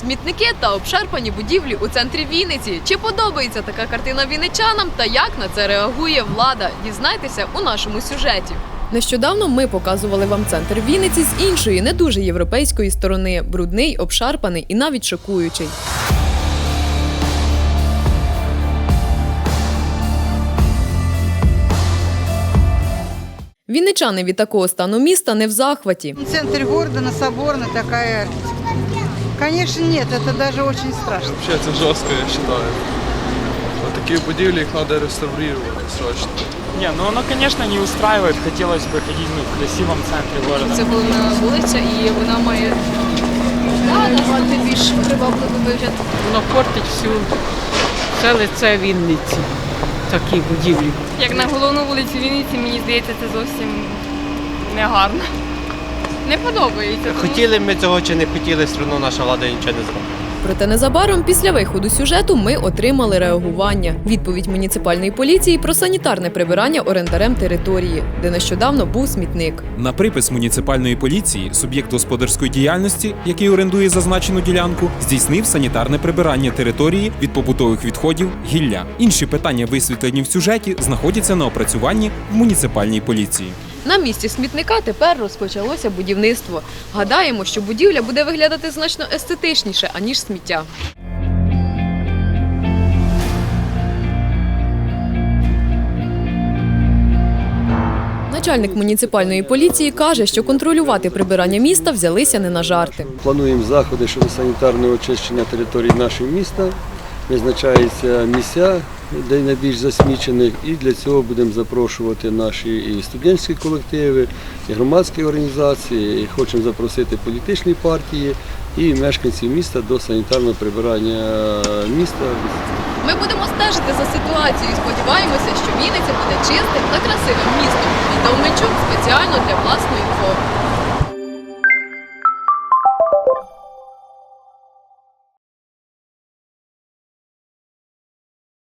Смітники та обшарпані будівлі у центрі Вінниці. Чи подобається така картина вінничанам та як на це реагує влада? Дізнайтеся у нашому сюжеті. Нещодавно ми показували вам центр Вінниці з іншої, не дуже європейської сторони. Брудний, обшарпаний і навіть шокуючий. Вінничани від такого стану міста не в захваті. Центр города на Соборной такая... Конечно, нет, это даже очень страшно. Вообще это жестко, я считаю. Вот такие будильни их надо реставрировать срочно. Не, ну оно, конечно, не устраивает. Хотелось бы ходить ну, в красивом центре города. Це головна вулиця, і вона має давати більш привабливий вигляд. Воно портить всю все лице Вінниці. Такі будівлі. Як на головну вулицю Вінниці, мені здається, це зовсім не гарно. Не подобається. Хотіли ми цього чи не хотіли, все одно наша влада нічого не зробила. Проте незабаром після виходу сюжету ми отримали реагування. Відповідь муніципальної поліції про санітарне прибирання орендарем території, де нещодавно був смітник. На припис муніципальної поліції суб'єкт господарської діяльності, який орендує зазначену ділянку, здійснив санітарне прибирання території від побутових відходів гілля. Інші питання, висвітлені в сюжеті, знаходяться на опрацюванні в муніципальній поліції. На місці смітника тепер розпочалося будівництво. Гадаємо, що будівля буде виглядати значно естетичніше аніж сміття. Начальник муніципальної поліції каже, що контролювати прибирання міста взялися не на жарти. Плануємо заходи щодо санітарного очищення території нашого міста. Визначаються місця, де найбільш засмічених, і для цього будемо запрошувати наші і студентські колективи, і громадські організації, і хочемо запросити політичні партії і мешканців міста до санітарного прибирання міста. Ми будемо стежити за ситуацією. Сподіваємося, що Вінниця буде чистим та красивим містом. І Мельчук спеціально для власної інфо.